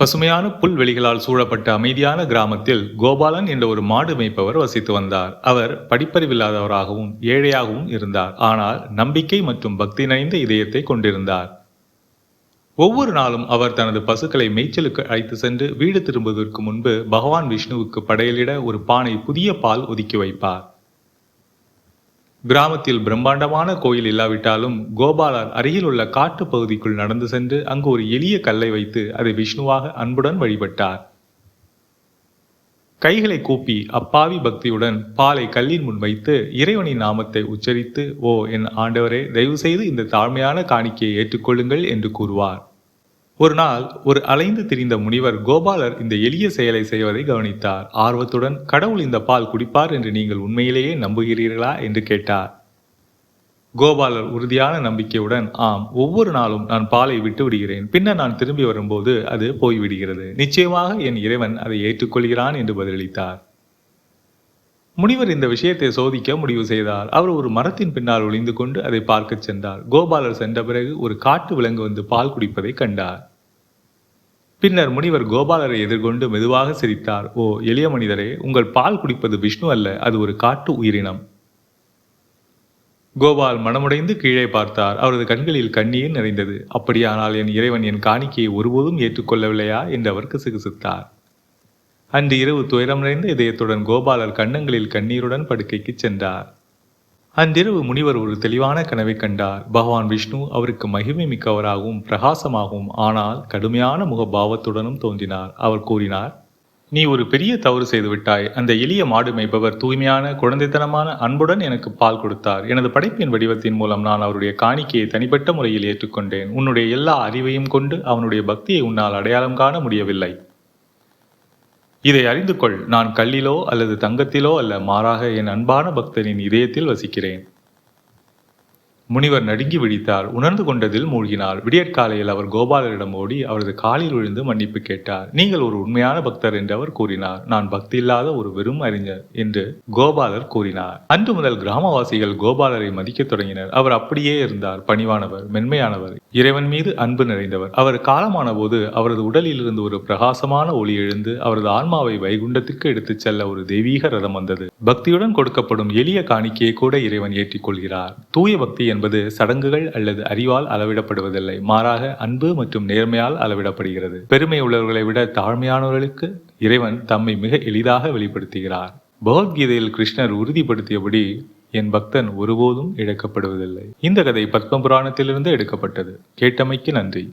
பசுமையான புல்வெளிகளால் சூழப்பட்ட அமைதியான கிராமத்தில் கோபாலன் என்ற ஒரு மாடு மேய்ப்பவர் வசித்து வந்தார். அவர் படிப்பறிவில்லாதவராகவும் ஏழையாகவும் இருந்தார். ஆனால் நம்பிக்கை மற்றும் பக்தி நிறைந்த இதயத்தை கொண்டிருந்தார். ஒவ்வொரு நாளும் அவர் தனது பசுக்களை மேய்ச்சலுக்கு அழைத்து சென்று வீடு திரும்புவதற்கு முன்பு பகவான் விஷ்ணுவுக்கு படையலிட ஒரு பானை புதிய பால் ஒதுக்கி வைப்பார். கிராமத்தில் பிரம்மாண்டமான கோயில் இல்லாவிட்டாலும் கோபாலர் அருகில் உள்ள காட்டு பகுதிக்குள் நடந்து சென்று அங்கு ஒரு எளிய கல்லை வைத்து அதை விஷ்ணுவாக அன்புடன் வழிபட்டார். கைகளை கூப்பி அப்பாவி பக்தியுடன் பாலை கல்லின் முன் வைத்து இறைவனின் நாமத்தை உச்சரித்து ஓ என் ஆண்டவரே தயவு செய்து இந்த தாழ்மையான காணிக்கையை ஏற்றுக்கொள்ளுங்கள் என்று கூறுவார். ஒரு நாள் ஒரு அலைந்து திரிந்த முனிவர் கோபாலர் இந்த எளிய செயலை செய்வதை கவனித்தார். ஆர்வத்துடன் கடவுள் இந்த பால் குடிப்பார் என்று நீங்கள் உண்மையிலேயே நம்புகிறீர்களா? என்று கேட்டார். கோபாலர் உறுதியான நம்பிக்கையுடன் ஆம் ஒவ்வொரு நாளும் நான் பாலை விட்டு விடுகிறேன். பின்னர் நான் திரும்பி வரும்போது அது போய்விடுகிறது. நிச்சயமாக என் இறைவன் அதை ஏற்றுக்கொள்கிறான் என்று பதிலளித்தார். முனிவர் இந்த விஷயத்தை சோதிக்க முடிவு செய்தார். அவர் ஒரு மரத்தின் பின்னால் ஒளிந்து கொண்டு அதை பார்க்கச் சென்றார். கோபாலர் சென்ற பிறகு ஒரு காட்டு விலங்கு வந்து பால் குடிப்பதை கண்டார். பின்னர் முனிவர் கோபாலரை எதிர்கொண்டு மெதுவாக சிரித்தார் ஓ எளிய மனிதரே உங்கள் பால் குடிப்பது விஷ்ணு அல்ல அது ஒரு காட்டு உயிரினம். கோபால் மனமுடைந்து கீழே பார்த்தார் அவரது கண்களில் கண்ணீர் நிறைந்தது. அப்படியானால் என் இறைவன் என் காணிக்கையை ஒருபோதும் ஏற்றுக்கொள்ளவில்லையா? என்று அவர் கிசுகிசுத்தார். அன்று இரவு துயரம் நிறைந்த இதயத்துடன் கோபாலர் கண்ணங்களில் கண்ணீருடன் படுக்கைக்கு சென்றார். அன்றிரவு முனிவர் ஒரு தெளிவான கனவை கண்டார். பகவான் விஷ்ணு அவருக்கு மகிமை மிக்கவராகவும் பிரகாசமாகவும் ஆனால் கடுமையான முகபாவத்துடனும் தோன்றினார். அவர் கூறினார் நீ ஒரு பெரிய தவறு செய்து விட்டாய். அந்த எளிய மாடு மேய்பவர் தூய்மையான குழந்தைத்தனமான அன்புடன் எனக்கு பால் கொடுத்தார். எனது படைப்பின் வடிவத்தின் மூலம் நான் அவருடைய காணிக்கையை தனிப்பட்ட முறையில் ஏற்றுக்கொண்டேன். உன்னுடைய எல்லா அறிவையும் கொண்டு அவனுடைய பக்தியை உன்னால் அடையாளம் காண முடியவில்லை. இதை அறிந்து கொள் நான் கல்லிலோ அல்லது தங்கத்திலோ அல்ல மாறாக என் அன்பான பக்தனின் இதயத்தில் வசிக்கிறேன். முனிவர் நடுங்கி விழித்தார். உணர்ந்து கொண்டதில் மூழ்கினார். விடியற்காலையில் அவர் கோபாலரிடம் ஓடி அவரது காலில் விழுந்து மன்னிப்பு கேட்டார். நீங்கள் ஒரு உண்மையான பக்தர் என்று அவர் கூறினார். நான் பக்தி இல்லாத ஒரு வெறும் அறிஞர் என்று கோபாலர் கூறினார். அன்று முதல் கிராமவாசிகள் கோபாலரை மதிக்கத் தொடங்கினர். அவர் அப்படியே இருந்தார். பணிவானவர் மென்மையானவர் இறைவன் மீது அன்பு நிறைந்தவர். அவர் காலமான போது அவரது உடலில் இருந்து ஒரு பிரகாசமான ஒளி எழுந்து அவரது ஆன்மாவை வைகுண்டத்திற்கு எடுத்துச் செல்ல ஒரு தெய்வீக ரதம் வந்தது. பக்தியுடன் கொடுக்கப்படும் எளிய காணிக்கையை கூட இறைவன் ஏற்றிக்கொள்கிறார் தூய பக்தி என்பது சடங்குகள் அல்லது அறிவால் அளவிடப்படுவதில்லை. மாறாக அன்பு மற்றும் நேர்மையால் அளவிடப்படுகிறது. பெருமை உள்ளவர்களை விட தாழ்மையானவர்களுக்கு இறைவன் தம்மை மிக எளிதாக வெளிப்படுத்துகிறார். பகவத்கீதையில் கிருஷ்ணர் உறுதிப்படுத்தியபடி என் பக்தன் ஒருபோதும் இழக்கப்படுவதில்லை. இந்த கதை பத்ம புராணத்திலிருந்து எடுக்கப்பட்டது. கேட்டமைக்கு நன்றி.